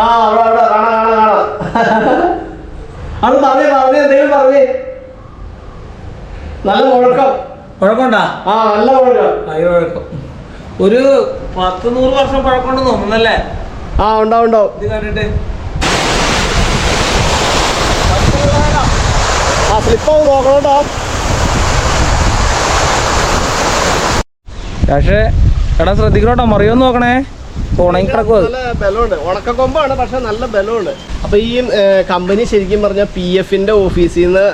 ആ അവിടെ അവിടെ കാണാം കാണാം കാണാം. അത് പറഞ്ഞേ പറഞ്ഞേ എന്തെങ്കിലും പറഞ്ഞേ. നല്ല മുഴക്കം. കുഴപ്പമുണ്ടാ ആ നല്ല മുഴക്കം. അയ്യോ കുഴപ്പം ഒരു പത്ത് നൂറ് വർഷം പഴക്കമുണ്ടെന്ന് തോന്നുന്നല്ലേ? ആ ഉണ്ടാവും ഉണ്ടാവും. ഇത് കണ്ടിട്ട്. ആ സ്ലിപ്പാവും നോക്കണം കേട്ടോ. പക്ഷേ എടാ ശ്രദ്ധിക്കണോട്ടോ മറിയോന്ന് നോക്കണേ. ഉണങ്ങി കിടക്കും അത്. നല്ല ബലമുണ്ട്. ഉണക്കക്കൊമ്പാണ് പക്ഷെ നല്ല ബലമുണ്ട്. അപ്പൊ ഈ കമ്പനി ശരിക്കും പറഞ്ഞാൽ പി എഫിന്റെ ഓഫീസിൽ നിന്ന്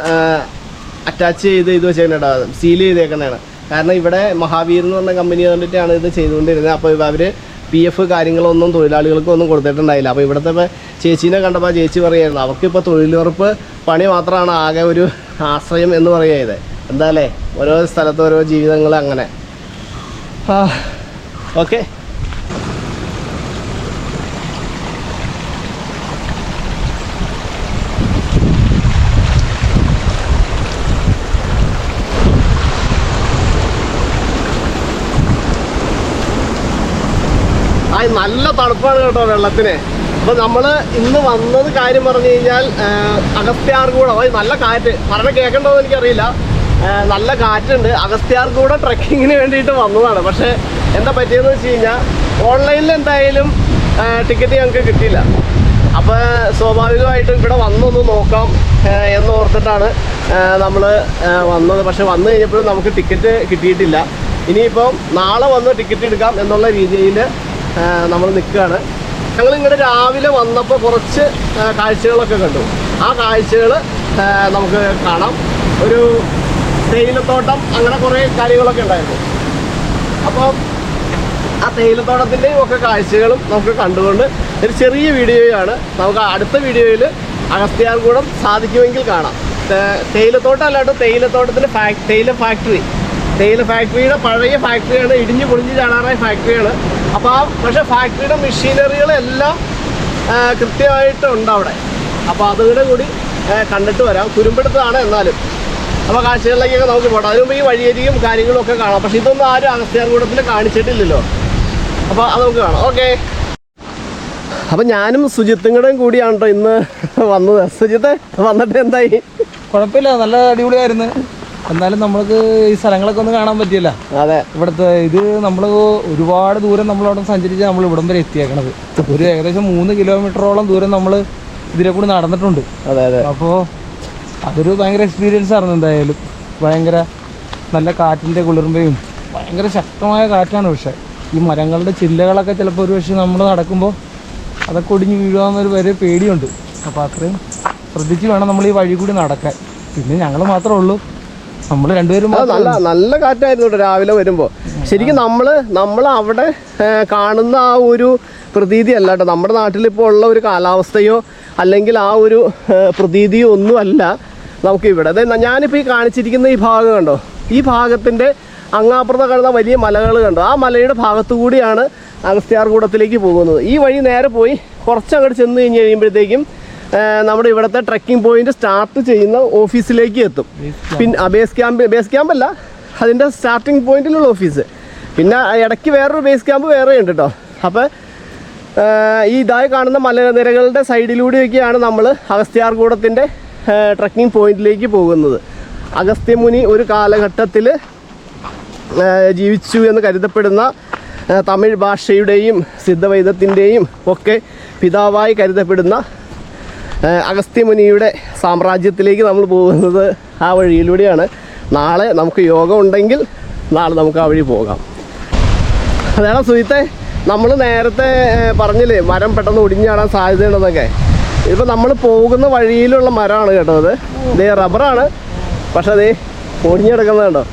അറ്റാച്ച് ചെയ്ത് ഇത് വെച്ചേക്കണേടാ സീൽ ചെയ്തേക്കുന്നതാണ് കാരണം ഇവിടെ മഹാവീർ എന്ന് പറഞ്ഞ കമ്പനി കണ്ടിട്ടാണ് ഇത് ചെയ്തുകൊണ്ടിരുന്നത്. അപ്പോൾ അവർ പി എഫ് കാര്യങ്ങളൊന്നും തൊഴിലാളികൾക്ക് ഒന്നും കൊടുത്തിട്ടുണ്ടായില്ല. അപ്പോൾ ഇവിടുത്തെ ഇപ്പൊ ചേച്ചീനെ കണ്ടപ്പോൾ ആ ചേച്ചി പറയായിരുന്നു അവർക്കിപ്പോൾ തൊഴിലുറപ്പ് പണി മാത്രമാണ് ആകെ ഒരു ആശ്രയം എന്ന് പറയുന്നത് എന്താ ഓരോ സ്ഥലത്ത് ഓരോ ജീവിതങ്ങൾ അങ്ങനെ. ഓക്കെ. നല്ല തണുപ്പാണ് കേട്ടോ വെള്ളത്തിന്. അപ്പൊ നമ്മൾ ഇന്ന് വന്നത് കാര്യം പറഞ്ഞു കഴിഞ്ഞാൽ അഗസ്ത്യാർകൂടം അതായത് നല്ല കാറ്റ്. പറഞ്ഞ കേൾക്കണ്ടോ എന്ന് എനിക്കറിയില്ല. നല്ല കാറ്റുണ്ട്. അഗസ്ത്യാർകൂടം ട്രക്കിങ്ങിന് വേണ്ടിയിട്ട് വന്നതാണ്. പക്ഷെ എന്താ പറ്റിയെന്ന് വെച്ച് കഴിഞ്ഞാൽ ഓൺലൈനിൽ എന്തായാലും ടിക്കറ്റ് ഞങ്ങൾക്ക് കിട്ടിയില്ല. അപ്പൊ സ്വാഭാവികമായിട്ടും ഇവിടെ വന്നൊന്ന് നോക്കാം എന്ന് ഓർത്തിട്ടാണ് നമ്മൾ വന്നത്. പക്ഷെ വന്നു കഴിഞ്ഞപ്പോഴും നമുക്ക് ടിക്കറ്റ് കിട്ടിയിട്ടില്ല. ഇനിയിപ്പം നാളെ വന്ന് ടിക്കറ്റ് എടുക്കാം എന്നുള്ള രീതിയിൽ നമ്മൾ നിൽക്കുകയാണ്. ഞങ്ങൾ ഇങ്ങോട്ട് രാവിലെ വന്നപ്പോൾ കുറച്ച് കാഴ്ചകളൊക്കെ കണ്ടു. ആ കാഴ്ചകൾ നമുക്ക് കാണാം. ഒരു തേയിലത്തോട്ടം അങ്ങനെ കുറേ കാര്യങ്ങളൊക്കെ ഉണ്ടായിരുന്നു. അപ്പം ആ തേയിലത്തോട്ടത്തിന്റെയും ഒക്കെ കാഴ്ചകളും നമുക്ക് കണ്ടുകൊണ്ട് ഒരു ചെറിയ വീഡിയോയാണ്. നമുക്ക് അടുത്ത വീഡിയോയിൽ അഗസ്ത്യാർകൂടം സാധിക്കുമെങ്കിൽ കാണാം. തേയിലത്തോട്ടം അല്ലാണ്ട് തേയിലത്തോട്ടത്തിന്റെ തേയില ഫാക്ടറി തേയില ഫാക്ടറിയുടെ പഴയ ഫാക്ടറിയാണ് ഇടിഞ്ഞു പൊളിഞ്ഞ് ചാടാറായ ഫാക്ടറിയാണ് അപ്പോൾ ആ പക്ഷേ ഫാക്ടറിയുടെ മെഷീനറികളെല്ലാം കൃത്യമായിട്ടുണ്ട് അവിടെ. അപ്പോൾ അതുകൂടെ കൂടി കണ്ടിട്ട് വരാം. കുരുമ്പെടുത്തതാണ് എന്നാലും. അപ്പോൾ കാഴ്ചകളിലേക്കൊക്കെ നമുക്ക് പോകാം അതിനുമ്പോൾ ഈ വഴിയരിയും കാര്യങ്ങളും ഒക്കെ കാണാം. പക്ഷേ ഇതൊന്നും ആരും അഗസ്ത്യാർകൂടത്തിൽ കാണിച്ചിട്ടില്ലല്ലോ. അപ്പോൾ അത് നമുക്ക് കാണാം. ഓക്കെ. അപ്പം ഞാനും സുജിത്തും കൂടെയും കൂടിയാണ് കേട്ടോ ഇന്ന് വന്നത്. സുജിത്ത് വന്നിട്ട് എന്തായി? കുഴപ്പമില്ല. നല്ല അടിപൊളിയായിരുന്നു. എന്നാലും നമ്മൾക്ക് ഈ സ്ഥലങ്ങളൊക്കെ ഒന്ന് കാണാൻ പറ്റിയല്ല. അതെ. ഇവിടുത്തെ ഇത് നമ്മൾ ഒരുപാട് ദൂരം നമ്മൾ അവിടെ സഞ്ചരിച്ച് നമ്മൾ ഇവിടം വരെ എത്തിയേക്കണത്. ഒരു ഏകദേശം മൂന്ന് കിലോമീറ്ററോളം ദൂരം നമ്മൾ ഇതിലെ കൂടി നടന്നിട്ടുണ്ട്. അതെ അതെ. അപ്പോൾ അതൊരു ഭയങ്കര എക്സ്പീരിയൻസ് ആയിരുന്നു എന്തായാലും. ഭയങ്കര നല്ല കാറ്റിന്റെ കുളിർമയും ഭയങ്കര ശക്തമായ കാറ്റാണ് പക്ഷേ. ഈ മരങ്ങളുടെ ചില്ലകളൊക്കെ ചിലപ്പോൾ ഒരു പക്ഷേ നമ്മൾ നടക്കുമ്പോൾ അതൊക്കെ ഒടിഞ്ഞ് വീഴുകയെന്നൊരു വരെ പേടിയുണ്ട്. അപ്പോൾ അത്രയും ശ്രദ്ധിച്ച് വേണം നമ്മൾ ഈ വഴി കൂടി നടക്കാൻ. പിന്നെ ഞങ്ങൾ മാത്രമേ ഉള്ളൂ. നമ്മൾ രണ്ടുപേരും നല്ല നല്ല കാറ്റായിരുന്നു കേട്ടോ രാവിലെ വരുമ്പോ. ശരിക്കും നമ്മൾ നമ്മൾ അവിടെ കാണുന്ന ആ ഒരു പ്രതീതി അല്ല കേട്ടോ. നമ്മുടെ നാട്ടിൽ ഇപ്പോൾ ഉള്ള ഒരു കാലാവസ്ഥയോ അല്ലെങ്കിൽ ആ ഒരു പ്രതീതിയോ ഒന്നുമല്ല നമുക്ക് ഇവിടെ. അതായത് ഞാനിപ്പോൾ ഈ കാണിച്ചിരിക്കുന്ന ഈ ഭാഗം കണ്ടോ? ഈ ഭാഗത്തിന്റെ അങ്ങാപ്പുറത്ത് കാണുന്ന വലിയ മലകൾ കണ്ടോ? ആ മലയുടെ ഭാഗത്തു കൂടിയാണ് അഗസ്ത്യാർകൂടത്തിലേക്ക് പോകുന്നത്. ഈ വഴി നേരെ പോയി കുറച്ച് അങ്ങോട്ട് ചെന്ന് കഴിഞ്ഞ് കഴിയുമ്പോഴത്തേക്കും നമ്മുടെ ഇവിടുത്തെ ട്രക്കിംഗ് പോയിന്റ് സ്റ്റാർട്ട് ചെയ്യുന്ന ഓഫീസിലേക്ക് എത്തും. പിന്നെ ബേസ് ക്യാമ്പ് ബേസ് ക്യാമ്പ് അല്ല അതിന്റെ സ്റ്റാർട്ടിംഗ് പോയിന്റിലുള്ള ഓഫീസ്. പിന്നെ ഇടയ്ക്ക് വേറൊരു ബേസ് ക്യാമ്പ് വേറെ ഉണ്ട് കേട്ടോ അപ്പോൾ ഈ ഇതായി കാണുന്ന മലനിരകളുടെ സൈഡിലൂടെയൊക്കെയാണ് നമ്മൾ അഗസ്ത്യാർകൂടത്തിന്റെ ട്രക്കിംഗ് പോയിന്റിലേക്ക് പോകുന്നത്. അഗസ്ത്യമുനി ഒരു കാലഘട്ടത്തിൽ ജീവിച്ചു എന്ന് കരുതപ്പെടുന്ന തമിഴ് ഭാഷയുടെയും സിദ്ധവൈദത്തിന്റെയും ഒക്കെ പിതാവായി കരുതപ്പെടുന്ന അഗസ്ത്യമുനിയുടെ സാമ്രാജ്യത്തിലേക്ക് നമ്മൾ പോകുന്നത് ആ വഴിയിലൂടെയാണ്. നാളെ നമുക്ക് യോഗം ഉണ്ടെങ്കിൽ നാളെ നമുക്ക് ആ വഴി പോകാം. അതാണ് സുഹിത്തെ നമ്മൾ നേരത്തെ പറഞ്ഞില്ലേ മരം പെട്ടെന്ന് ഒടിഞ്ഞാടാൻ സാധ്യതയുണ്ടെന്നൊക്കെ. ഇപ്പം നമ്മൾ പോകുന്ന വഴിയിലുള്ള മരമാണ് കേട്ടോ അത്. ഇതേ റബ്ബറാണ്. പക്ഷെ അതേ ഒടിഞ്ഞെടുക്കുന്നതുണ്ടോ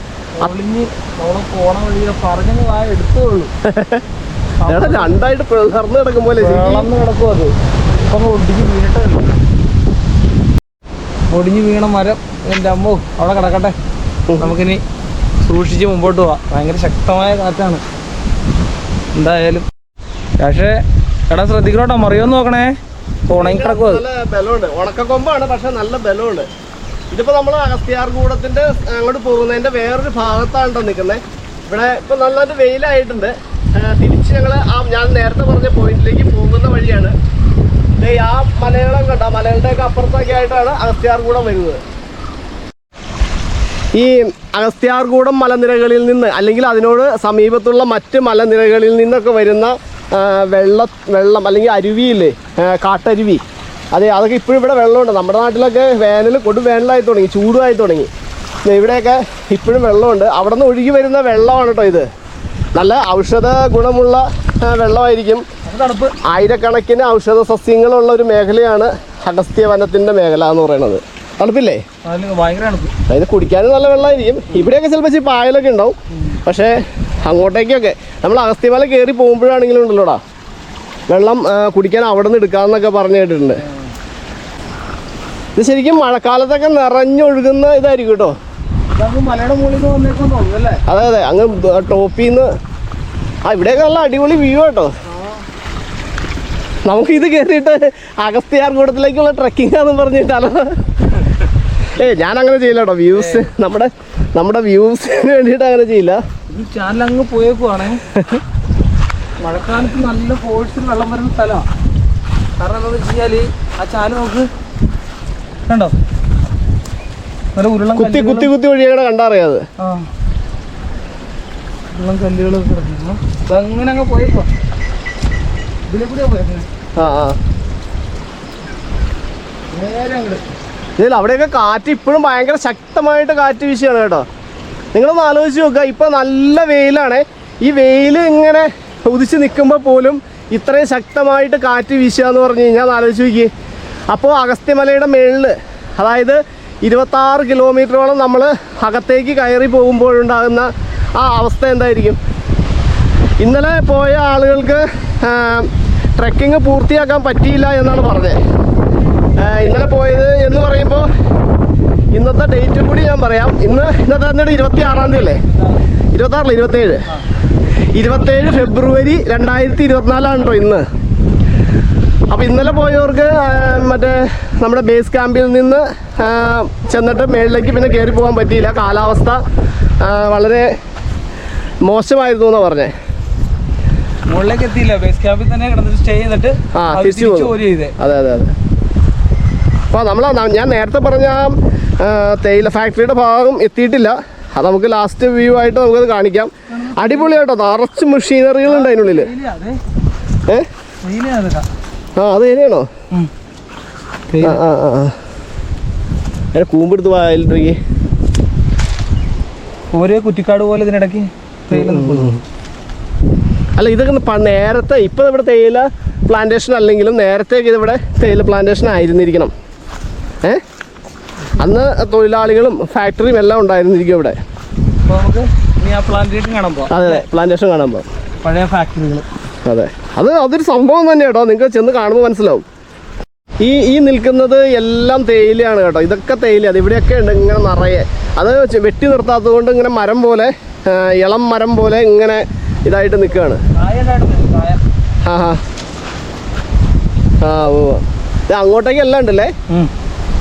എടാ രണ്ടായിട്ട് പിളർന്ന് കിടക്കും പോലെ. കിടക്കും അത്. ഇപ്പം ഒടിഞ്ഞ് വീണിട്ടല്ലോ ഒടിഞ്ഞ് വീണ മരം എന്റെ അമ്മോ അവിടെ കിടക്കട്ടെ. നമുക്കിനി സൂക്ഷിച്ച് മുമ്പോട്ട് പോവാം. ഭയങ്കര ശക്തമായ കാറ്റാണ്. എന്തായാലും. പക്ഷേ എടാ ശ്രദ്ധിക്കണോട്ടോ? മറിയോന്ന് നോക്കണേ. ഉണങ്ങി കിടക്കുക ബലമുണ്ട്. ഉണക്കക്കൊമ്പാണ് പക്ഷെ നല്ല ബലമുണ്ട്. ഇതിപ്പോ നമ്മൾ അഗസ്ത്യാർകൂടത്തിന്റെ അങ്ങോട്ട് പോകുന്നതിന്റെ വേറൊരു ഭാഗത്താണ് നിൽക്കുന്നത് ഇവിടെ ഇപ്പൊ നന്നായിട്ട് വെയിലായിട്ടുണ്ട്. തിരിച്ച് ഞങ്ങൾ ആ ഞാൻ നേരത്തെ പറഞ്ഞ പോയിന്റിലേക്ക് പോകുന്ന വഴിയാണ്. ആ മലയാളം കണ്ട? മലകളുടെ അപ്പുറത്തൊക്കെ ആയിട്ടാണ് അഗസ്ത്യാർകൂടം വരുന്നത്. ഈ അഗസ്ത്യാർകൂടം മലനിരകളിൽ നിന്ന് അല്ലെങ്കിൽ അതിനോട് സമീപത്തുള്ള മറ്റ് മലനിരകളിൽ നിന്നൊക്കെ വരുന്ന വെള്ള വെള്ളം അല്ലെങ്കിൽ അരുവിയില്ലേ കാട്ടരുവി. അതെ അതൊക്കെ ഇപ്പോഴും ഇവിടെ വെള്ളമുണ്ട്. നമ്മുടെ നാട്ടിലൊക്കെ വേനൽ കൊടും വേനലായി തുടങ്ങി ചൂടുമായി തുടങ്ങി. ഇവിടെയൊക്കെ ഇപ്പോഴും വെള്ളമുണ്ട്. അവിടെ നിന്ന് ഒഴുകി വരുന്ന വെള്ളമാണ് കേട്ടോ ഇത്. നല്ല ഔഷധ ഗുണമുള്ള വെള്ളമായിരിക്കും. ആയിരക്കണക്കിന് ഔഷധ സസ്യങ്ങളുള്ള ഒരു മേഖലയാണ് അഗസ്ത്യ വനത്തിന്റെ മേഖല എന്ന് പറയുന്നത്. തണുപ്പില്ലേ? അതിന് അതായത് കുടിക്കാനും നല്ല വെള്ളമായിരിക്കും. ഇവിടെയൊക്കെ ചിലപ്പോൾ ഇച്ചിരി പായലൊക്കെ ഉണ്ടാവും. പക്ഷേ അങ്ങോട്ടേക്കൊക്കെ. നമ്മൾ അഗസ്ത്യമല കയറി പോകുമ്പോഴാണെങ്കിലും ഉണ്ടല്ലോടാ? വെള്ളം കുടിക്കാൻ അവിടെ നിന്ന് എടുക്കാമെന്നൊക്കെ പറഞ്ഞു കേട്ടിട്ടുണ്ട്. ഇത് ശരിക്കും മഴക്കാലത്തൊക്കെ നിറഞ്ഞൊഴുകുന്ന ഇതായിരിക്കും കേട്ടോ. അതെ അതെ. അങ്ങ് ടോപ്പിന്ന്. നിന്ന് ആ ഇവിടെയൊക്കെ നല്ല അടിപൊളി വ്യൂ കേട്ടോ. നമുക്ക് ഇത് കയറിയിട്ട് അഗസ്ത്യാർകൂടത്തിലേക്കുള്ള ട്രക്കിംഗ് ആണെന്ന് പറഞ്ഞിട്ടാലോ ഏ ഞാൻ അങ്ങനെ ചെയ്യില്ല കേട്ടോ വ്യൂസ് നമ്മുടെ നമ്മുടെ വ്യൂസിന് വേണ്ടിയിട്ട് അങ്ങനെ ചെയ്യില്ല. ചാനൽ അങ്ങ് പോയേക്കുവാണേ. മഴക്കാലത്ത് നല്ല ഫോഴ്സിൽ വെള്ളം വരുന്ന സ്ഥലമാണ്. കാരണം എന്താണെന്ന് വെച്ച് കഴിഞ്ഞാൽ ആ ചാനൽ നമുക്ക് കണ്ടോ? നല്ല ഉരുളം കുത്തി കുത്തി കുത്തി ഒഴിയണ കണ്ടറിയാത് ഉരുളം കല്ലുകളൊക്കെ കിടക്കുന്നു അതങ്ങനെ അങ്ങ് പോയേക്കുവാ. ഇതിലെ കൂടെയാ പോയേക്കുന്നത് ആ ഇതിൽ അവിടെയൊക്കെ കാറ്റ് ഇപ്പോഴും ഭയങ്കര ശക്തമായിട്ട് കാറ്റ് വീശുകയാണ് കേട്ടോ. നിങ്ങളൊന്ന് ആലോചിച്ച് നോക്കുക ഇപ്പം നല്ല വെയിലാണ്. ഈ വെയിൽ ഇങ്ങനെ ഉദിച്ച് നിൽക്കുമ്പോൾ പോലും ഇത്രയും ശക്തമായിട്ട് കാറ്റ് വീശുക എന്ന് പറഞ്ഞു കഴിഞ്ഞാൽ ആലോചിച്ച് നോക്കി അപ്പോൾ അഗസ്ത്യമലയുടെ മേളിൽ അതായത് ഇരുപത്താറ് കിലോമീറ്ററോളം നമ്മൾ അകത്തേക്ക് കയറി പോകുമ്പോഴുണ്ടാകുന്ന ആ അവസ്ഥ എന്തായിരിക്കും? ഇന്നലെ പോയ ആളുകൾക്ക് ട്രെക്കിംഗ് പൂർത്തിയാക്കാൻ പറ്റിയില്ല എന്നാണ് പറഞ്ഞത്. ഇന്നലെ പോയത് എന്ന് പറയുമ്പോൾ ഇന്നത്തെ ഡേറ്റ് കൂടി ഞാൻ പറയാം. ഇന്ന് ഇന്നത്തെ എന്നിട്ട് ഇരുപത്തി ആറാം തീയതി അല്ലേ? ഇരുപത്താറില്ല ഇരുപത്തേഴ് ഇരുപത്തേഴ് ഫെബ്രുവരി രണ്ടായിരത്തി ഇരുപത്തിനാലാണ് കേട്ടോ ഇന്ന്. അപ്പോൾ ഇന്നലെ പോയവർക്ക് മറ്റേ നമ്മുടെ ബേസ് ക്യാമ്പിൽ നിന്ന് ചെന്നിട്ട് മേളിലേക്ക് പിന്നെ കയറി പോകാൻ പറ്റിയില്ല. കാലാവസ്ഥ വളരെ മോശമായിരുന്നു എന്നാണ് പറഞ്ഞത് മുകളിലേക്ക് എത്തിയില്ല ബേസ് ക്യാമ്പിൽ തന്നെ കിടന്നിട്ട് സ്റ്റേ ചെയ്തിട്ട് തിരിച്ചു തിരിച്ച് ചെയ്തേ. അതെ അതെ അതെ. അപ്പോൾ നമ്മൾ ഞാൻ നേരത്തെ പറഞ്ഞ തേയില ഫാക്ടറിയുടെ ഭാഗം എത്തിയിട്ടില്ല. അത് നമുക്ക് ലാസ്റ്റ് വ്യൂ ആയിട്ട് നമുക്കത് കാണിക്കാം. അടിപൊളിയായിട്ടോ നിറച്ച് മെഷീനറികളുണ്ട് അതിനുള്ളിൽ. ഏ? ആ അത് തേയിലയാണോ? ആ. ആ കൂമ്പെടുത്ത് വായിലിട്ടേക്ക് ഓരോ കുറ്റിക്കാട് പോലെ ഇതിനിടയ്ക്ക് തേയില നിൽക്കുന്നു. അല്ല ഇതൊക്കെ നേരത്തെ ഇപ്പോൾ ഇവിടെ തേയില പ്ലാന്റേഷൻ അല്ലെങ്കിലും നേരത്തേക്ക് ഇതിവിടെ തേയില പ്ലാന്റേഷൻ ആയിരുന്നിരിക്കണം. ഏ? അന്ന് തൊഴിലാളികളും ഫാക്ടറിയും എല്ലാം ഉണ്ടായിരുന്നിരിക്കും ഇവിടെ. അതെ അതെ പ്ലാന്റേഷൻ കാണാൻ പോകാം പഴയ ഫാക്ടറികൾ അതെ. അത് അതൊരു സംഭവം തന്നെ കേട്ടോ. നിങ്ങൾക്ക് ചെന്ന് കാണുമ്പോൾ മനസ്സിലാവും. ഈ ഈ നിൽക്കുന്നത് എല്ലാം തേയിലയാണ് കേട്ടോ. ഇതൊക്കെ തേയിലയാണ് ഇവിടെയൊക്കെ ഉണ്ട് ഇങ്ങനെ നിറയെ. അത് വെട്ടി നിർത്താത്തത് കൊണ്ട് ഇങ്ങനെ മരം പോലെ ഇളം മരം പോലെ ഇങ്ങനെ ഇതായിട്ട് നിൽക്കുകയാണ്. കായ ഉണ്ടായിരുന്നു, കായ. ആ ഹാ ആ ഓ ഇത് അങ്ങോട്ടേക്ക് എല്ലാം ഉണ്ടല്ലേ.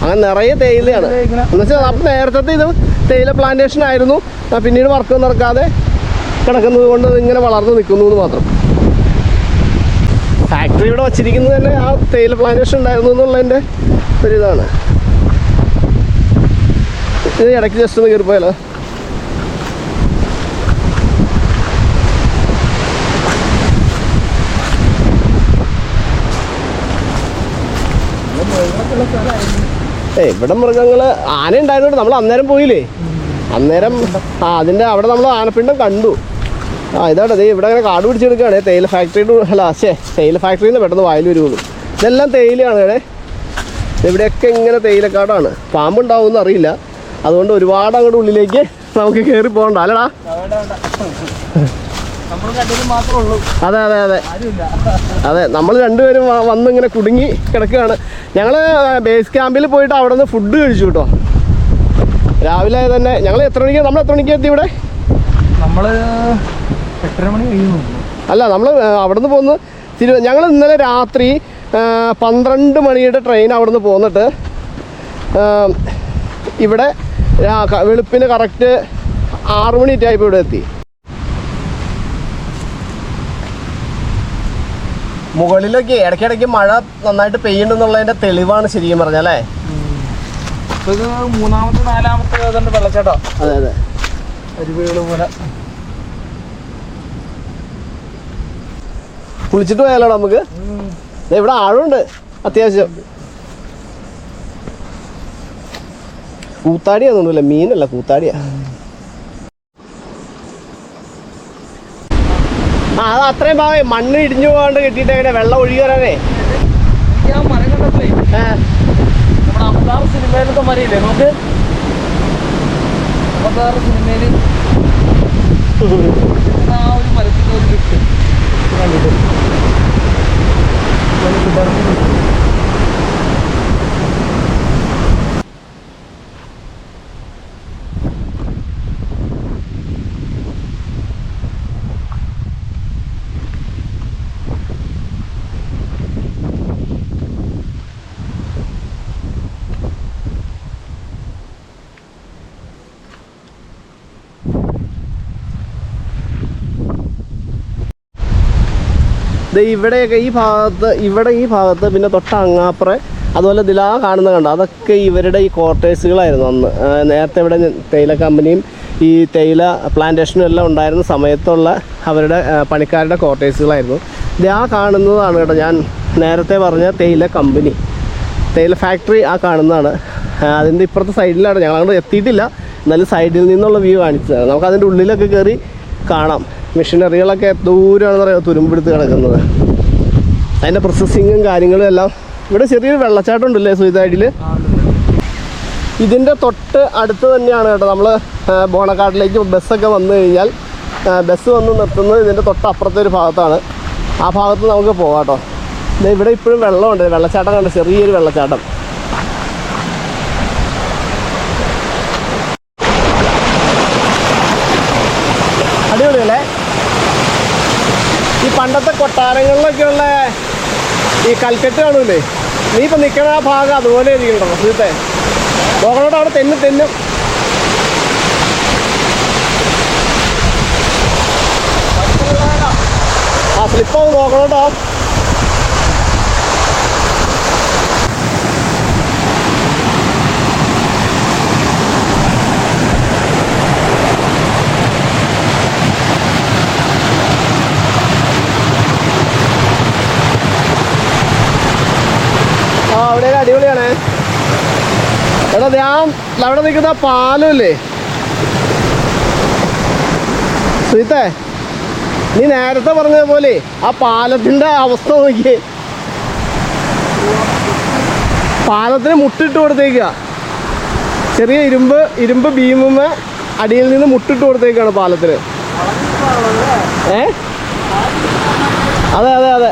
അങ്ങനെ നിറയെ തേയിലയാണ്. എന്നുവെച്ചാൽ അപ്പം നേരത്തെ ഇത് തേയില പ്ലാന്റേഷൻ ആയിരുന്നു. പിന്നീട് വർക്ക് നടക്കാതെ കിടക്കുന്നത് കൊണ്ട് ഇങ്ങനെ വളർന്നു നിൽക്കുന്നു എന്ന് മാത്രം. ഫാക്ടറി ഇവിടെ വച്ചിരിക്കുന്നത് തന്നെ ആ തേയില പ്ലാന്റേഷൻ ഉണ്ടായിരുന്നു എന്നുള്ളതിന്റെ ഒരു ഇതാണ് ഇത് ഇടയ്ക്ക് ജസ്റ്റ് ഒന്ന് കയറിപ്പോയാലോ? ഏ ഇവിടെ മൃഗങ്ങൾ ആന ഉണ്ടായിരുന്നു നമ്മൾ അന്നേരം പോയില്ലേ? അന്നേരം ആ അതിന്റെ അവിടെ നമ്മൾ ആനപ്പിണ്ടം കണ്ടു. ആ ഇതാണ് ദേ ഇവിടെ അങ്ങനെ കാട് പിടിച്ചെടുക്കുകയാണ്. തേയില ഫാക്ടറിയുടെ അല്ല ശേ തേയില ഫാക്ടറിയിൽ നിന്ന് പെട്ടെന്ന് വായിൽ വരുള്ളൂ. ഇതെല്ലാം തേയിലയാണ് ഇവിടെ ഇവിടെയൊക്കെ ഇങ്ങനെ തേയിലക്കാടാണ്. പാമ്പുണ്ടാവുമെന്ന് അറിയില്ല. അതുകൊണ്ട് ഒരുപാട് അങ്ങോട്ട് ഉള്ളിലേക്ക് നമുക്ക് കയറി പോകണ്ട. അല്ലടാ. അതെ അതെ അതെ. അതെ നമ്മൾ രണ്ടുപേരും വന്ന് ഇങ്ങനെ കുടുങ്ങി കിടക്കുകയാണ്. ഞങ്ങൾ ബേസ് ക്യാമ്പിൽ പോയിട്ട് അവിടെ നിന്ന് ഫുഡ് കഴിച്ചു കേട്ടോ. രാവിലെ തന്നെ. ഞങ്ങൾ എത്ര മണിക്ക് നമ്മൾ എത്ര മണിക്ക് എത്തി ഇവിടെ? നമ്മൾ എട്ടര മണി കഴിയുന്നു അല്ല നമ്മൾ അവിടെ നിന്ന് പോന്ന് തിരു ഞങ്ങൾ ഇന്നലെ രാത്രി പന്ത്രണ്ട് മണിയുടെ ട്രെയിൻ അവിടെ നിന്ന് പോന്നിട്ട് ഇവിടെ വെളുപ്പിന് കറക്റ്റ് ആറു മണി ഇവിടെ എത്തി. മുകളിലൊക്കെ ഇടയ്ക്കിടയ്ക്ക് മഴ നന്നായിട്ട് പെയ്യുന്നുള്ളതിന്റെ തെളിവാണ് ശരിക്കും പറഞ്ഞല്ലേ ഇപ്പൊ ഇത് മൂന്നാമത്തെ നാലാമത്തെ ഏതാണ്ട് വെള്ളച്ചാട്ടോ. അതെ അതെ. അരുവികൾ പോലെ. കുളിച്ചിട്ട് പോയാലോ നമുക്ക്? ഇവിടെ ആഴമുണ്ട് അത്യാവശ്യം. കൂത്താടിയാന്നുണ്ടല്ലേ മീനല്ല കൂത്താടിയാ. അത് അത്രയും ഭാഗം മണ്ണ് ഇടിഞ്ഞു പോകാണ്ട് കിട്ടിട്ട് അങ്ങനെ വെള്ളം ഒഴുകി വരാനേ? സിനിമയിലൊക്കെ മരയില്ലേ നമുക്ക്? അവതാർ സിനിമയിൽ ആ ഒരു മരത്തിന്റെ ഒരു ലിഫ്റ്റ് കണ്ടിട്ട്. ഇവിടെയൊക്കെ ഈ ഭാഗത്ത് ഇവിടെ ഈ ഭാഗത്ത് പിന്നെ തൊട്ട അങ്ങാപ്പുറേ അതുപോലെ ഇതിലാ കാണുന്ന കണ്ട? അതൊക്കെ ഇവരുടെ ഈ ക്വാർട്ടേഴ്സുകളായിരുന്നു അന്ന്. നേരത്തെ ഇവിടെ തേയില കമ്പനിയും ഈ തേയില പ്ലാന്റേഷനും എല്ലാം ഉണ്ടായിരുന്ന സമയത്തുള്ള അവരുടെ പണിക്കാരുടെ ക്വാർട്ടേഴ്സുകളായിരുന്നു ഇത് ആ കാണുന്നതാണ് കേട്ടോ ഞാൻ നേരത്തെ പറഞ്ഞ തേയില കമ്പനി. തേയില ഫാക്ടറി ആ കാണുന്നതാണ്. അതിന്റെ ഇപ്പുറത്തെ സൈഡിലാണ് ഞങ്ങൾ അങ്ങോട്ട് എത്തിയിട്ടില്ല. എന്നാലും സൈഡിൽ നിന്നുള്ള വ്യൂ കാണിച്ചതാണ്. നമുക്ക് അതിന്റെ ഉള്ളിലൊക്കെ കയറി കാണാം. മെഷീനറികളൊക്കെ ദൂരമാണെന്ന് പറയാം തുരുമ്പെടുത്ത് കിടക്കുന്നത്. അതിന്റെ പ്രോസസ്സിങ്ങും കാര്യങ്ങളും എല്ലാം. ഇവിടെ ചെറിയൊരു വെള്ളച്ചാട്ടം ഉണ്ടല്ലേ സുഹിതായിഡിൽ ഇതിന്റെ തൊട്ട് അടുത്ത് തന്നെയാണ് കേട്ടോ നമ്മൾ ബോണക്കാട്ടിലേക്ക് ബസ്സൊക്കെ വന്നു കഴിഞ്ഞാൽ ബസ് വന്ന് നിർത്തുന്നത് ഇതിന്റെ തൊട്ട് അപ്പുറത്തെ ഒരു ഭാഗത്താണ്. ആ ഭാഗത്ത് നമുക്ക് പോകാം കേട്ടോ. ഇവിടെ ഇപ്പോഴും വെള്ളമുണ്ട്. വെള്ളച്ചാട്ടം കണ്ട് ചെറിയൊരു വെള്ളച്ചാട്ടം. അടിപൊളിയല്ലേ? പണ്ടത്തെ കൊട്ടാരങ്ങളിലൊക്കെയുള്ള ഈ കൽക്കെട്ട് കാണൂലേ? നീ ഇപ്പം നിൽക്കണ ആ ഭാഗം അതുപോലെ ഇരിക്കണ്ടോ സുഹൃത്തെ. നോക്കണോട്ട് അവിടെ തെന്നും തെന്നും. ആ സ്ലിപ്പ് നോക്കണോട്ടോ അവിടെ അടിപൊളിയാണേ. എടാ ഞാൻ അവിടെ നിൽക്കുന്ന പാലും ഇല്ലേ സുഹിത്തേ നീ നേരത്തെ പറഞ്ഞ പോലെ ആ പാലത്തിന്റെ അവസ്ഥ നോക്കിയേ പാലത്തിന് മുട്ടിട്ട് കൊടുത്തേക്കുക ചെറിയ ഇരുമ്പ് ഇരുമ്പ് ഭീമമ്മ അടിയിൽ നിന്ന് മുട്ടിട്ട് കൊടുത്തേക്കാണ് പാലത്തിന്. ഏ? അതെ അതെ അതെ.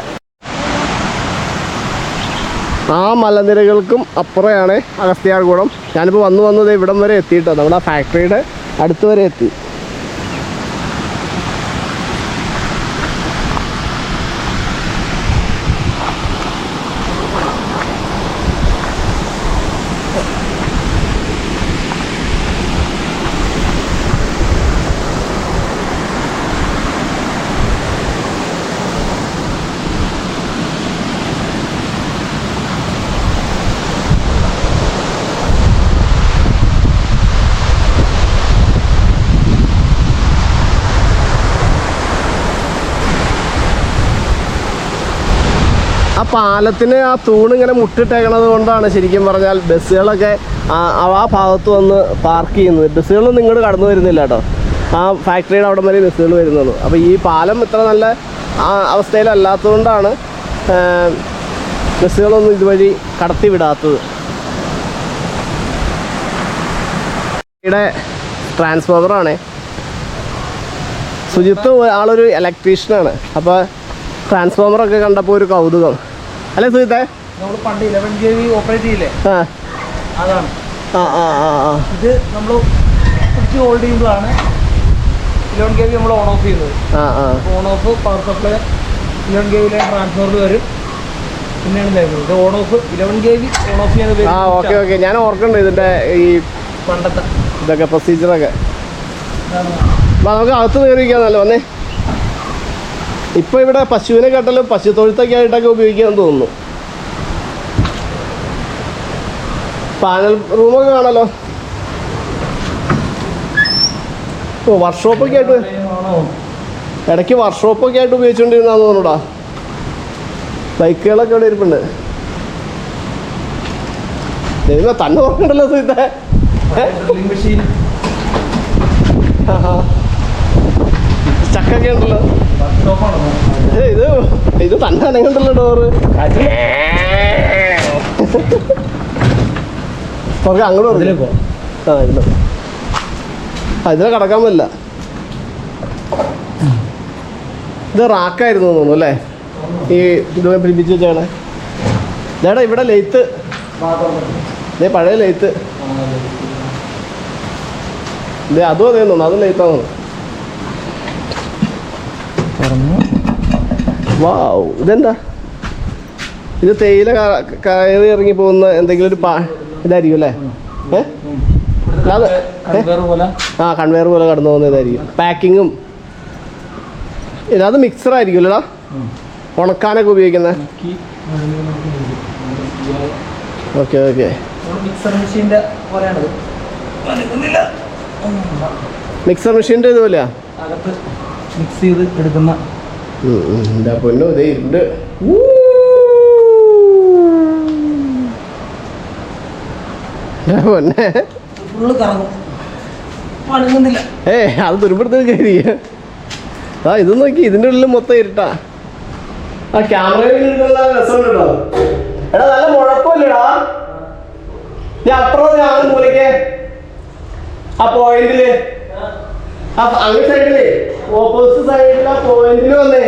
ആ മലനിരകൾക്കും അപ്പുറമാണ് അഗസ്ത്യാർകൂടം. ഞാനിപ്പോൾ വന്ന് വന്നത് ഇവിടം വരെ എത്തിയിട്ടോ. നമ്മുടെ ആ ഫാക്ടറിയുടെ അടുത്ത് വരെ എത്തി. പാലത്തിന് ആ തൂണ് ഇങ്ങനെ മുട്ടിട്ടേക്കണത് കൊണ്ടാണ് ശരിക്കും പറഞ്ഞാൽ ബസ്സുകളൊക്കെ ആ ഭാഗത്ത് വന്ന് പാർക്ക് ചെയ്യുന്നത്. ബസ്സുകളൊന്നും ഇങ്ങോട്ട് കടന്നു വരുന്നില്ല കേട്ടോ. ആ ഫാക്ടറിയുടെ അവിടെ വരെ ബസ്സുകൾ വരുന്നുള്ളൂ. അപ്പോൾ ഈ പാലം ഇത്ര നല്ല അവസ്ഥയിലല്ലാത്തതുകൊണ്ടാണ് ബസ്സുകളൊന്നും ഇതുവഴി കടത്തി വിടാത്തത് ഇവിടെ ട്രാൻസ്ഫോമറാണേ സുജിത്ത് ആളൊരു ഇലക്ട്രീഷ്യനാണ് അപ്പോൾ ട്രാൻസ്ഫോമറൊക്കെ കണ്ടപ്പോൾ ഒരു കൗതുകം. അല്ലേ സുജിത്തെ നമ്മൾ പണ്ട് ഇലവൻ കെ വി ഓപ്പറേറ്റ് ചെയ്യില്ലേ? ആ. അതാണ്. ആ ആ ആ ആ. ഇത് നമ്മൾ ഹോൾഡ് ചെയ്യുമ്പോഴാണ് ഇലവൻ കെ വി നമ്മൾ ഓൺ ഓഫ് ചെയ്യുന്നത്. On off power supply eleven K വിയിലെ ട്രാൻസ്ഫോമർ വരും. പിന്നെയാണ് ഇത് on off eleven K V on off ചെയ്യുന്നത് ആ ഓക്കെ ഓക്കെ. ഞാൻ ഓർക്കുന്നുണ്ട് ഇതിന്റെ ഈ പണ്ടത്തെ. ഇതൊക്കെ പ്രൊസീജിയറൊക്കെ നമുക്ക് അകത്ത് കയറിയിരിക്കാന്നല്ലോ വന്നേ. ഇപ്പൊ ഇവിടെ പശുവിനെ കെട്ടലും പശു തൊഴുത്തൊക്കെ ആയിട്ടൊക്കെ ഉപയോഗിക്കാൻ തോന്നുന്നു. പാനൽ റൂമൊക്കെ കാണാലോ? ഓ വർക്ക്ഷോപ്പൊക്കെ ആയിട്ട് ഇടയ്ക്ക് വർക്ക്ഷോപ്പൊക്കെ ആയിട്ട് ഉപയോഗിച്ചുകൊണ്ടിരുന്നാന്ന് തോന്നുടാ ബൈക്കുകളൊക്കെ ഇവിടെ ഇരിപ്പുണ്ട്. തന്നെ ഓർക്കണ്ടല്ലോ സുഹൃത്തെ. ചക്കൊക്കെ ഉണ്ടല്ലോ. ഇത് ഇത് തന്നെ അനങ്ങണ്ടല്ലോ ഡോറ് കുറച്ച് അങ്ങോട്ട് പറഞ്ഞു ആ ഇതിൽ കടക്കാൻ പറ്റില്ല. ഇത് റാക്കായിരുന്നു തോന്നുന്നു അല്ലേ? ഈ ഇതുമായി പിടിപ്പിച്ച് വെച്ചാണ്. ഇതേടാ ഇവിടെ ലെയ്ത്ത് ഇതേ പഴയ ലെയ്ത്ത് ഇതേ അതും അതേ തോന്നുന്നു അതും ലെയ്ത്താന്ന് പറഞ്ഞു വാവ് ഇതെന്താ? ഇത് തേയില കയറി ഇറങ്ങി പോകുന്ന എന്തെങ്കിലും ഒരു പാ ഇതായിരിക്കും അല്ലേ? അത് ആ കൺവെയർ പോലെ കടന്നു പോകുന്ന ഇതായിരിക്കും. പാക്കിങ്ങും ഇതാത് മിക്സർ ആയിരിക്കും അല്ലടാ. ഉണക്കാനൊക്കെ ഉപയോഗിക്കുന്നത് ഓക്കെ ഓക്കെ. മിക്സർ മെഷീന്റെ ഇതുപോലെയാ? മിക്സ് ചെയ്ത് എടുക്കുന്ന എന്താ പൊന്നു ഇതേ ഇരുണ്ട് പൊന്നെ ഏ അത് തുരുമ്പെടുത്ത് കയറി ആ ഇത് നോക്കി ഇതിന്റെ ഉള്ളിൽ മൊത്തം ഇരുട്ടാ ആ ക്യാമറയിൽ രസമുണ്ട് കേട്ടോ എടാ നല്ല മുഴക്കമില്ലടാ ഞാൻ അപ്പുറം ഞാൻ മൂലയ്ക്ക്. ആ പോയിന്റിൽ ആ അങ്ങ് സൈഡിൽ ഓപ്പോസിറ്റ് സൈഡിലെ പോയിന്റിൽ വന്നേ.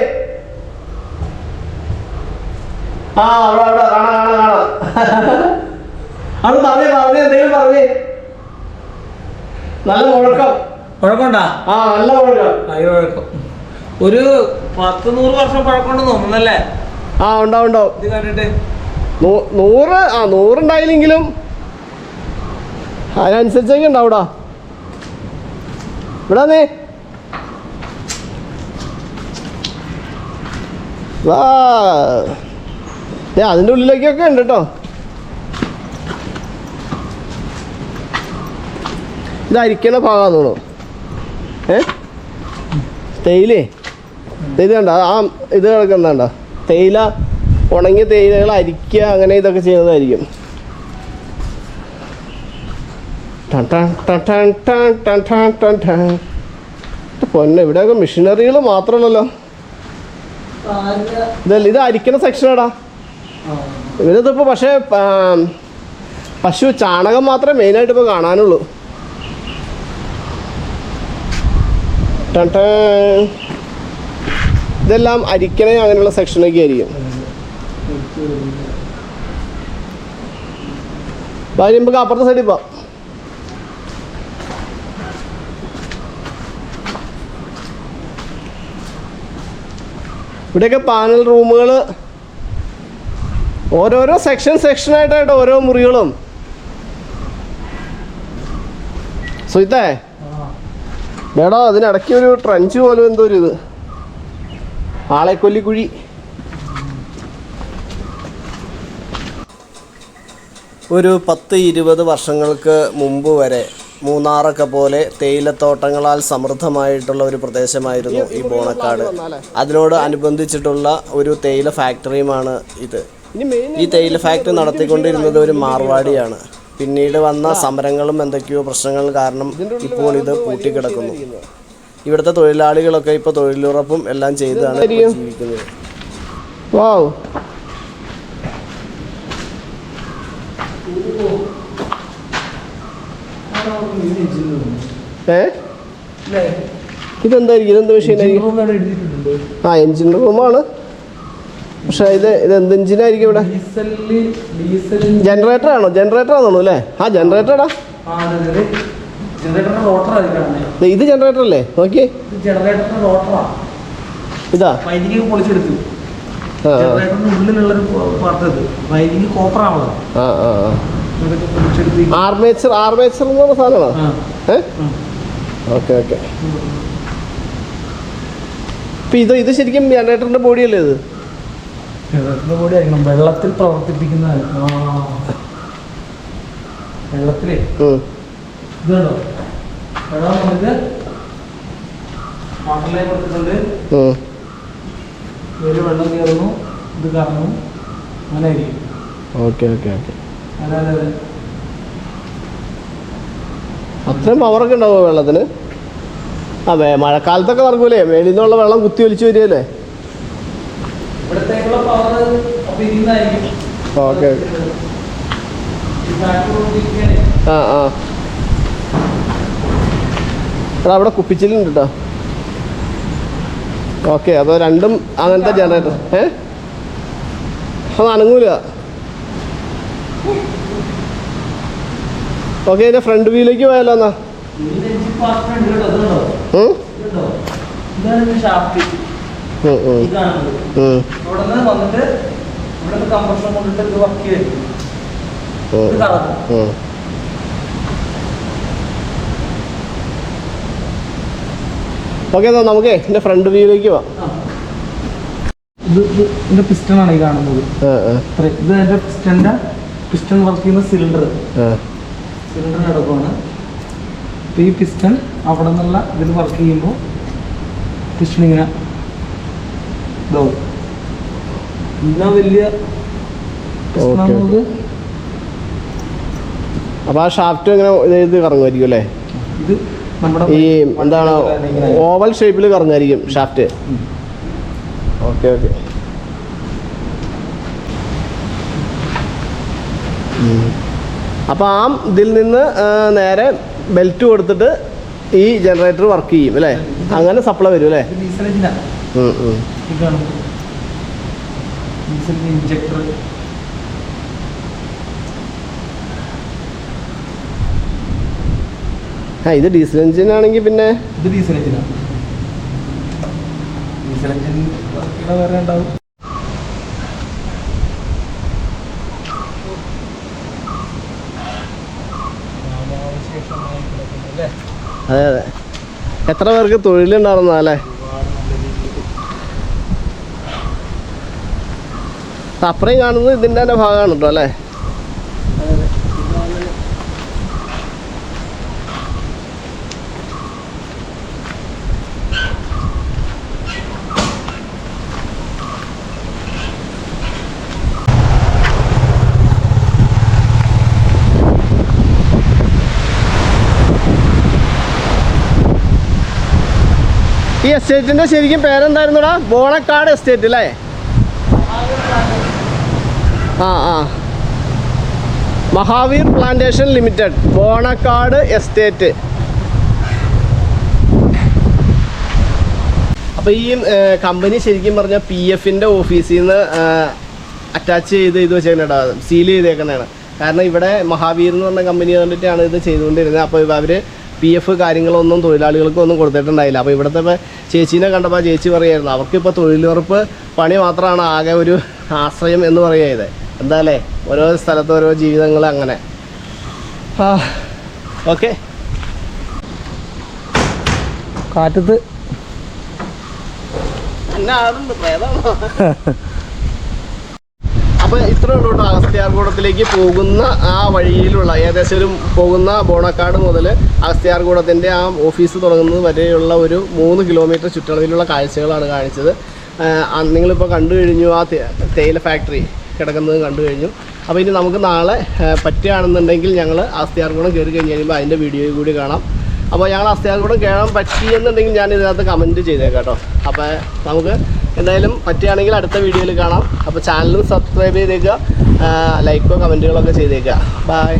ആ അവിടെ അവിടെ. കാണാം കാണാം കാണാം. അവിടെ പറഞ്ഞേ പറഞ്ഞേ എന്തെങ്കിലും പറഞ്ഞേ. നല്ല മുഴക്കം. കുഴപ്പമുണ്ടാ ആ നല്ല മുഴക്കം. അയ്യോ കുഴപ്പം. ഒരു പത്ത് നൂറ് വർഷം പഴക്കമുണ്ടെന്ന് തോന്നുന്നല്ലേ? ആ ഉണ്ടാവും ഉണ്ടാവും. ഇത് കണ്ടിട്ട്? നൂറ് ആ നൂറുണ്ടായില്ലെങ്കിലും അതിനനുസരിച്ചൊക്കെ ഉണ്ടാവൂടാ. ഇവിടെ നീ വാ. ഏ അതിന്റെ ഉള്ളിലേക്കൊക്കെ ഉണ്ട് കേട്ടോ. ഇത് അരിക്കണ ഭാഗമാണെന്ന് തോന്നുന്നു. ഏ? തേയിലേ? ഇത് കണ്ട? ആ ഇത് കിടക്കുന്നണ്ട തേയില ഉണങ്ങിയ തേയിലകൾ അരിക്കുക അങ്ങനെ ഇതൊക്കെ ചെയ്യുന്നതായിരിക്കും. പൊന്നെ ഇവിടെയൊക്കെ മെഷീനറികൾ മാത്രമല്ലല്ലോ. ഇതല്ല ഇത് അരിക്കണ സെക്ഷനാടാ ഇവരിതിപ്പോൾ പക്ഷേ പശു ചാണകം മാത്രമേ മെയിനായിട്ട് ഇപ്പോൾ കാണാനുള്ളൂ. ഇതെല്ലാം അരിക്കണേ അങ്ങനെയുള്ള സെക്ഷനൊക്കെ ആയിരിക്കും. ഭാര്യ നമുക്ക് അപ്പുറത്തെ സൈഡിൽ പോവാം. ഇവിടെയൊക്കെ പാനൽ റൂമുകൾ ഓരോരോ സെക്ഷൻ സെക്ഷൻ സെക്ഷനായിട്ടായിട്ട് ഓരോ മുറികളും. സുഹിത്തേ? മേടോ അതിനിടയ്ക്ക് ഒരു ട്രഞ്ച് പോലും എന്തോ ഒരു ഇത്. ആളെ കൊല്ലിക്കുഴി ഒരു പത്ത് ഇരുപത് വർഷങ്ങൾക്ക് മുമ്പ് വരെ മൂന്നാറൊക്കെ പോലെ തേയിലത്തോട്ടങ്ങളാൽ സമൃദ്ധമായിട്ടുള്ള ഒരു പ്രദേശമായിരുന്നു ഈ ബോണക്കാട്. അതിനോട് അനുബന്ധിച്ചിട്ടുള്ള ഒരു തേയില ഫാക്ടറിയുമാണ് ഇത്. ഈ തേയില ഫാക്ടറി നടത്തിക്കൊണ്ടിരുന്നത് ഒരു മാർവാടിയാണ്. പിന്നീട് വന്ന സമരങ്ങളും എന്തൊക്കെയോ പ്രശ്നങ്ങൾ കാരണം ഇപ്പോൾ ഇത് പൂട്ടിക്കിടക്കുന്നു. ഇവിടുത്തെ തൊഴിലാളികളൊക്കെ ഇപ്പോൾ തൊഴിലുറപ്പും എല്ലാം ചെയ്താണ് ജീവിക്കുന്നത്. വാവ്. ഏ? ഇതെന്തായിരിക്കും ഇതെന്ത് മെഷീനായിരിക്കും ആ എഞ്ചിൻ റൂമാണ് പക്ഷേ ഇത് ഇത് എന്ത് എഞ്ചിനായിരിക്കും ഇവിടെ? ജനറേറ്റർ ആണോ? ജനറേറ്റർ ആണെന്നു അല്ലേ? ആ ജനറേറ്ററാ ജനറേറ്ററിന്റെ റോട്ടർ ഇത് ജനറേറ്റർ അല്ലേ? നോക്കിയേ ഇത് പൊളിച്ചെടുത്തു. ജനറേറ്ററിന്റെ ഉള്ളിലുള്ളൊരു പാർട്ട് ഇത്. വൈദ്യുതി കോപ്പറാണല്ലോ ആ ആ ആ. ആർമേച്ചർ ആർമേച്ചർ എന്ന് പറഞ്ഞ സാധനമാണോ? ഏ. Okay okay. ഇത് ഇത് ശരിക്കും ജനറേറ്ററിന്റെ ബോഡിയല്ലേ ഇത്? ജനറേറ്ററിന്റെ ആയിരിക്കണം. വെള്ളത്തിൽ പ്രവർത്തിപ്പിക്കുന്ന വെള്ളത്തിലേ. ഉം. ഇതുണ്ടോ വെള്ളം നമുക്ക് മോട്ടറിലേക്ക് കൊടുത്തിട്ടുണ്ട്. ഉം. ഒരു വെള്ളം കയറുന്നു. ഇത് കറങ്ങും അങ്ങനെ ആയിരിക്കും. Okay okay okay. അത്രയും പവറൊക്കെ ഉണ്ടാവുമോ വെള്ളത്തിന്? അതെ മഴക്കാലത്തൊക്കെ നടക്കൂലേ മേലിൽ നിന്നുള്ള വെള്ളം കുത്തി ഒലിച്ചു വരികയല്ലേ? ഓക്കെ ആ ആ. എടാ അവിടെ കുപ്പിച്ചിലുണ്ട് കേട്ടോ ഓക്കെ അപ്പോൾ രണ്ടും അങ്ങനത്തെ ജനറേറ്റർ ഏ? അത് അനങ്ങൂല ഓക്കെ ഇതിന്റെ ഫ്രണ്ട് വ്യൂയിലേക്ക് പോയാലോ എന്നാ ഇതിന്റെ engine part ഉണ്ട് കേട്ടോ, ഇതുണ്ടോ? ഉം? ഇതുണ്ടോ? ഇതാണ് ഇതിന്റെ shaft. ഉം, ഉം, ഈ കാണുന്നത്. ഉം, ഇവിടെ നിന്ന് വന്നിട്ട് ഇവിടുത്തെ കംപ്രഷൻ കൊണ്ടിട്ട് ഇത് വർക്ക് ചെയ്യും ഫ്രണ്ട് ഇത് പോയാലോ ഉം. ഓക്കെ എന്നാ നമുക്കേ ഇതിന്റെ ഫ്രണ്ട് വ്യൂയിലേക്ക് പോവാം ഇത് പിസ്റ്റൺ ആണ് ഈ കാണുന്നത്. ഇത് എന്റെ പിസ്റ്റന്റെ പിസ്റ്റൺ വർക്ക് ചെയ്യുന്ന സിലിണ്ടർ സിലിണ്ടർ കിടക്കുവാണ് അപ്പോൾ ഈ പിസ്റ്റൺ അവിടെ നിന്നുള്ള ഇതിൽ വർക്ക് ചെയ്യുമ്പോൾ പിസ്റ്റൺ ഇങ്ങനെ ഇതാവും. ഇങ്ങനെ വലിയ ഓക്കേ, അപ്പോൾ ആ ഷാഫ്റ്റ് ഇങ്ങനെ ഇത് കറങ്ങുമായിരിക്കും അല്ലേ? ഇത് നമ്മുടെ ഈ എന്താണ് ഓവൽ ഷേപ്പിൽ കറങ്ങായിരിക്കും ഷാഫ്റ്റ് ഓക്കെ ഓക്കെ ഓക്കെ അപ്പോൾ ആ ഇതിൽ നിന്ന് നേരെ ബെൽറ്റ് കൊടുത്തിട്ട് ഈ ജനറേറ്റർ വർക്ക് ചെയ്യും അല്ലേ? അങ്ങനെ സപ്ലൈ വരും അല്ലേ? ഇഞ്ചക്ടർ ആ. ഇത് ഡീസൽ എഞ്ചിൻ ആണെങ്കിൽ പിന്നെ? ഇത് ഡീസൽ എഞ്ചിനാണ് ഡീസൽ എഞ്ചിൻ വേറെ ഉണ്ടാവും. അതെ അതെ. എത്ര പേർക്ക് തൊഴിലുണ്ടായിരുന്ന അല്ലേ? അപ്പുറം കാണുന്നത് ഇതിന്റെ തന്നെ ഭാഗമാണ് കേട്ടോ അല്ലേ? ഈ എസ്റ്റേറ്റിന്റെ ശരിക്കും പേരെന്തായിരുന്നുടാ? ബോണക്കാട് എസ്റ്റേറ്റ് അല്ലേ? ആ ആ. Mahavir plantation limited Bonacaud estate. അപ്പോൾ ഈ കമ്പനി ശരിക്കും പറഞ്ഞാൽ പി എഫിന്റെ ഓഫീസിൽ നിന്ന് അറ്റാച്ച് ചെയ്ത് ഇത് വെച്ചേക്കുന്നുണ്ടോ സീൽ ചെയ്തേക്കുന്നതാണ്. കാരണം ഇവിടെ മഹാവീർ എന്ന് പറഞ്ഞ കമ്പനി കണ്ടിട്ടാണ് ഇത് ചെയ്തുകൊണ്ടിരുന്നത്. അപ്പോൾ അവർ പി എഫ് കാര്യങ്ങളൊന്നും തൊഴിലാളികൾക്ക് ഒന്നും കൊടുത്തിട്ടുണ്ടായില്ല. അപ്പോൾ ഇവിടുത്തെ ചേച്ചീനെ കണ്ടപ്പോൾ ചേച്ചി പറയായിരുന്നു അവർക്കിപ്പോൾ തൊഴിലുറപ്പ് പണി മാത്രമാണ് ആകെ ഒരു ആശ്രയം എന്ന് പറയുന്നത് എന്താല്ലേ ഓരോ സ്ഥലത്ത് ഓരോ ജീവിതങ്ങൾ അങ്ങനെ. ആ ഓക്കെ. കാറ്റത്ത്. എന്നെ ആടുണ്ട് പ്രേതാണോ അപ്പൊ ഇത്രേ ഉള്ളൂ കേട്ടോ അഗസ്ത്യാർകൂടത്തിലേക്ക് പോകുന്ന ആ വഴിയിലുള്ള ഏകദേശം ഒരു പോകുന്ന ബോണക്കാട് മുതൽ അഗസ്ത്യാർകൂടത്തിന്റെ ആ ഓഫീസ് തുടങ്ങുന്നത് വരെയുള്ള ഒരു മൂന്ന് കിലോമീറ്റർ ചുറ്റളവിലുള്ള കാഴ്ചകളാണ് കാണിച്ചത്. നിങ്ങളിപ്പോൾ കണ്ടു കഴിഞ്ഞു ആ തേയില ഫാക്ടറി കിടക്കുന്നത് കണ്ടു കഴിഞ്ഞു. അപ്പോൾ ഇനി നമുക്ക് നാളെ പറ്റുകയാണെന്നുണ്ടെങ്കിൽ ഞങ്ങൾ അഗസ്ത്യാർകൂടം കയറി കഴിഞ്ഞ് കഴിയുമ്പോൾ അതിന്റെ വീഡിയോ കൂടി കാണാം. അപ്പോൾ ഞങ്ങൾ അസ്ഥയാർകൂടം കയറാൻ പറ്റിയെന്നുണ്ടെങ്കിൽ ഞാൻ ഇതിനകത്ത് കമന്റ് ചെയ്തേക്കാം കേട്ടോ. അപ്പോൾ നമുക്ക് എന്തായാലും പറ്റുകയാണെങ്കിൽ അടുത്ത വീഡിയോയിൽ കാണാം. അപ്പോൾ ചാനലും സബ്സ്ക്രൈബ് ചെയ്തേക്കുക. ലൈക്കോ കമന്റുകളൊക്കെ ചെയ്തേക്കുക. ബൈ